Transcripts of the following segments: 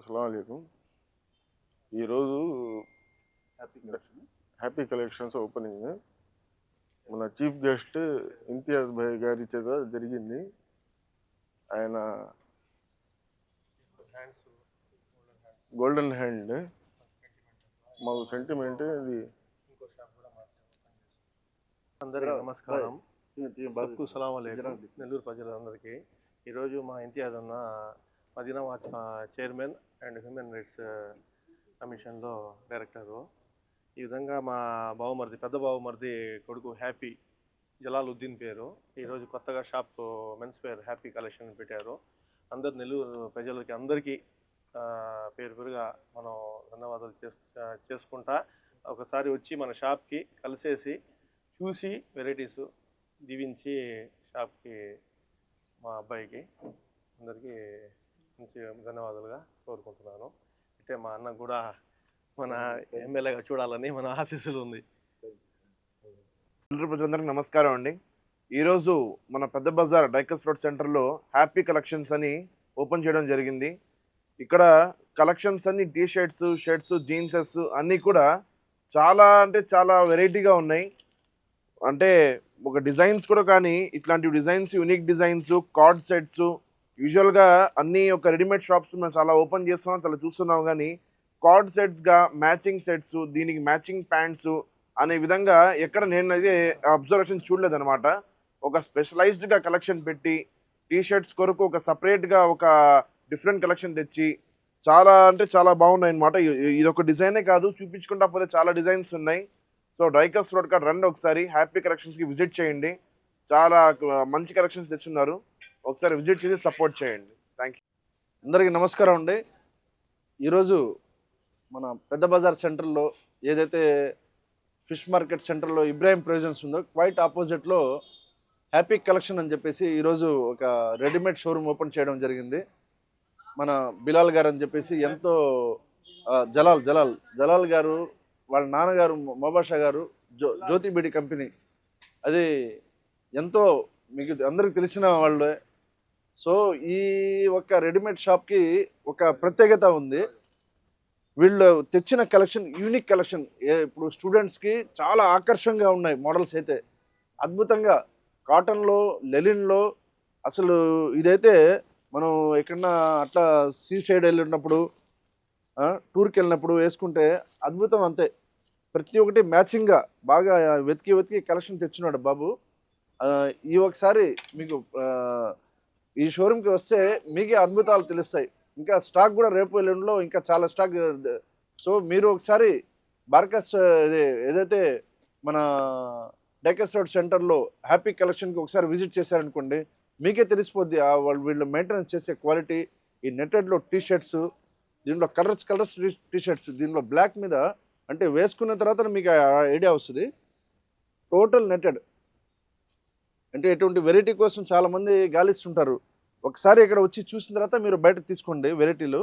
అస్సలం ఈరోజు happy collection happy collections opening మన చీఫ్ గెస్ట్ ఇంతియాజ్ భాయ్ గారి చేత జరిగింది. ఆయన గోల్డెన్ హ్యాండ్ మాకు సెంటిమెంట్ ఇది అందరికీ నమస్కారం. బతుకు సలాం నెల్లూరు ప్రజలందరికీ. ఈరోజు మా ఇంతియాజ్ అన్న Madina watch chairman and human rights కమిషన్లో డైరెక్టరు. ఈ విధంగా మా బావమరిది పెద్ద బావమరిది కొడుకు హ్యాపీ జలాలుద్దీన్ పేరు. ఈరోజు కొత్తగా shop men's wear happy collection పెట్టారు. అందరు నెల్లూరు ప్రజలకి అందరికీ పేరు పేరుగా మనం ధన్యవాదాలు చేసుకుంటా ఒకసారి వచ్చి మన షాప్కి కలిసేసి చూసి వెరైటీస్ దీవించి షాప్కి మా అబ్బాయికి అందరికీ మంచి ధన్యవాదాలుగా కోరుకుంటున్నాను. అయితే మా అన్న కూడా మన ఎమ్మెల్యేగా చూడాలని మన ఆశీస్సులు ఉంది. ప్రజలందరికీ నమస్కారం అండి. ఈరోజు మన పెద్ద బజార్ డైకస్ రోడ్ సెంటర్లో హ్యాపీ కలెక్షన్స్ అని ఓపెన్ చేయడం జరిగింది. ఇక్కడ కలెక్షన్స్ అన్ని టీ షర్ట్స్ షర్ట్స్ జీన్సెస్ అన్నీ కూడా చాలా అంటే చాలా వెరైటీగా ఉన్నాయి. అంటే ఒక డిజైన్స్ కూడా కానీ ఇట్లాంటి designs unique designs coord sets యూజువల్గా అన్ని ఒక రెడీమేడ్ షాప్స్ మేము చాలా ఓపెన్ చేస్తున్నాం చాలా చూస్తున్నాం కానీ కార్డ్ సెట్స్గా మ్యాచింగ్ సెట్స్ దీనికి మ్యాచింగ్ ప్యాంట్స్ అనే విధంగా ఎక్కడ నేను అయితే అబ్జర్వేషన్ చూడలేదనమాట ఒక స్పెషలైజ్డ్గా కలెక్షన్ పెట్టి టీషర్ట్స్ కొరకు ఒక సపరేట్గా ఒక డిఫరెంట్ కలెక్షన్ తెచ్చి చాలా అంటే చాలా బాగున్నాయి అనమాట ఇది ఒక డిజైనే కాదు చూపించుకుంటా పోతే చాలా డిజైన్స్ ఉన్నాయి. సో డైకస్ రోడ్ కార్డ్ రండి ఒకసారి హ్యాపీ కలెక్షన్స్కి విజిట్ చేయండి. చాలా మంచి కలెక్షన్స్ తెచ్చున్నారు. ఒకసారి విజిట్ చేసి సపోర్ట్ చేయండి. థ్యాంక్ యూ అందరికీ నమస్కారం అండి. ఈరోజు మన పెద్ద బజార్ సెంటర్లో ఏదైతే ఫిష్ మార్కెట్ సెంటర్లో ఇబ్రాహిం ప్రొవిజన్స్ ఉందో క్వైట్ ఆపోజిట్లో హ్యాపీ కలెక్షన్ అని చెప్పేసి ఈరోజు ఒక రెడీమేడ్ షోరూమ్ ఓపెన్ చేయడం జరిగింది. మన బిలాల్ గారు అని చెప్పేసి ఎంతో జలాల్ జలాల్ జలాల్ గారు వాళ్ళ నాన్నగారు మొబాషా గారు జో జ్యోతిబీడి కంపెనీ. అది ఎంతో మీకు అందరికి తెలిసిన వాళ్ళే. సో ఈ ఒక రెడీమేడ్ షాప్కి ఒక ప్రత్యేకత ఉంది. వీళ్ళు తెచ్చిన కలెక్షన్ యూనిక్ కలెక్షన్ ఇప్పుడు స్టూడెంట్స్కి చాలా ఆకర్షణగా ఉన్నాయి మోడల్స్ అయితే. అద్భుతంగా కాటన్లో లెలిన్లో అసలు ఇదైతే మనం ఎక్కడన్నా అట్లా సీ సైడ్ వెళ్ళినప్పుడు టూర్కి వెళ్ళినప్పుడు వేసుకుంటే అద్భుతం అంతే. ప్రతి ఒక్కటి మ్యాచింగ్గా బాగా వెతికి వెతికి కలెక్షన్ తెచ్చున్నాడు బాబు. ఈ ఒకసారి మీకు ఈ షోరూమ్కి వస్తే మీకే అద్భుతాలు తెలుస్తాయి. ఇంకా స్టాక్ కూడా రేపు ఎల్లుండిలో ఇంకా చాలా స్టాక్ సో మీరు ఒకసారి బార్కస్ ఇది ఏదైతే మన డెకస్ రోడ్ సెంటర్లో హ్యాపీ కలెక్షన్కి ఒకసారి విజిట్ చేశారనుకోండి మీకే తెలిసిపోద్ది వాళ్ళు వీళ్ళు మెయింటెనెన్స్ చేసే క్వాలిటీ ఈ నెట్టెడ్లో టీ షర్ట్స్ దీంట్లో కలర్స్ కలర్స్ టీ షర్ట్స్ దీంట్లో బ్లాక్ మీద అంటే వేసుకున్న తర్వాత మీకు ఐడియా వస్తుంది. టోటల్ నెట్టెడ్ అంటే ఎటువంటి వెరైటీ కోసం చాలామంది గాలిస్తుంటారు. ఒకసారి ఇక్కడ వచ్చి చూసిన తర్వాత మీరు బయట తీసుకోండి వెరైటీలు.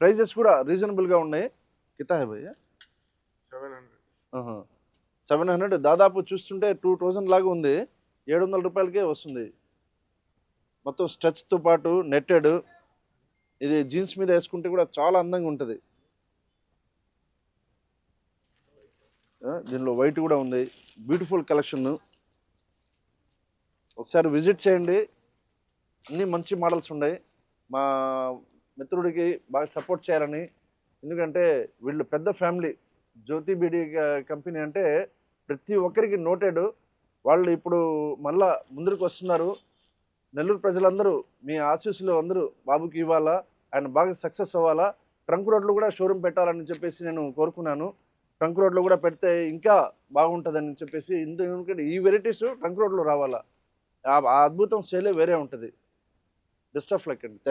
ప్రైజెస్ కూడా రీజనబుల్గా ఉన్నాయి. కితా హై భయ్యా? Seven hundred. Seven hundred. దాదాపు చూస్తుంటే టూ థౌజండ్ లాగా ఉంది. ఏడు వందల రూపాయలకే వస్తుంది. మొత్తం స్ట్రెచ్తో పాటు నెట్టెడ్. ఇది జీన్స్ మీద వేసుకుంటే కూడా చాలా అందంగా ఉంటుంది. దీనిలో వైట్ కూడా ఉంది. Beautiful collection. ఒకసారి విజిట్ చేయండి. అన్ని మంచి మోడల్స్ ఉన్నాయి మా మిత్రుడికి బాగా సపోర్ట్ చేయాలని. ఎందుకంటే వీళ్ళు పెద్ద ఫ్యామిలీ. జ్యోతి బీడి కంపెనీ అంటే ప్రతి ఒక్కరికి నోటెడ్. వాళ్ళు ఇప్పుడు మళ్ళా ముందుకు వస్తున్నారు. నెల్లూరు ప్రజలందరూ మీ ఆశీస్సులు అందరూ బాబుకి ఇవ్వాలా? ఆయన బాగా సక్సెస్ అవ్వాలా? ట్రంక్ రోడ్లు కూడా షోరూమ్ పెట్టాలని చెప్పేసి నేను కోరుకున్నాను. ట్రంక్ రోడ్లు కూడా పెడితే ఇంకా బాగుంటుందని చెప్పేసి ఎందుకంటే ఈ వెరైటీస్ ట్రంక్ రోడ్లో రావాలా. ఆ అద్భుతం సేలే వేరే ఉంటుంది. the stuff like that.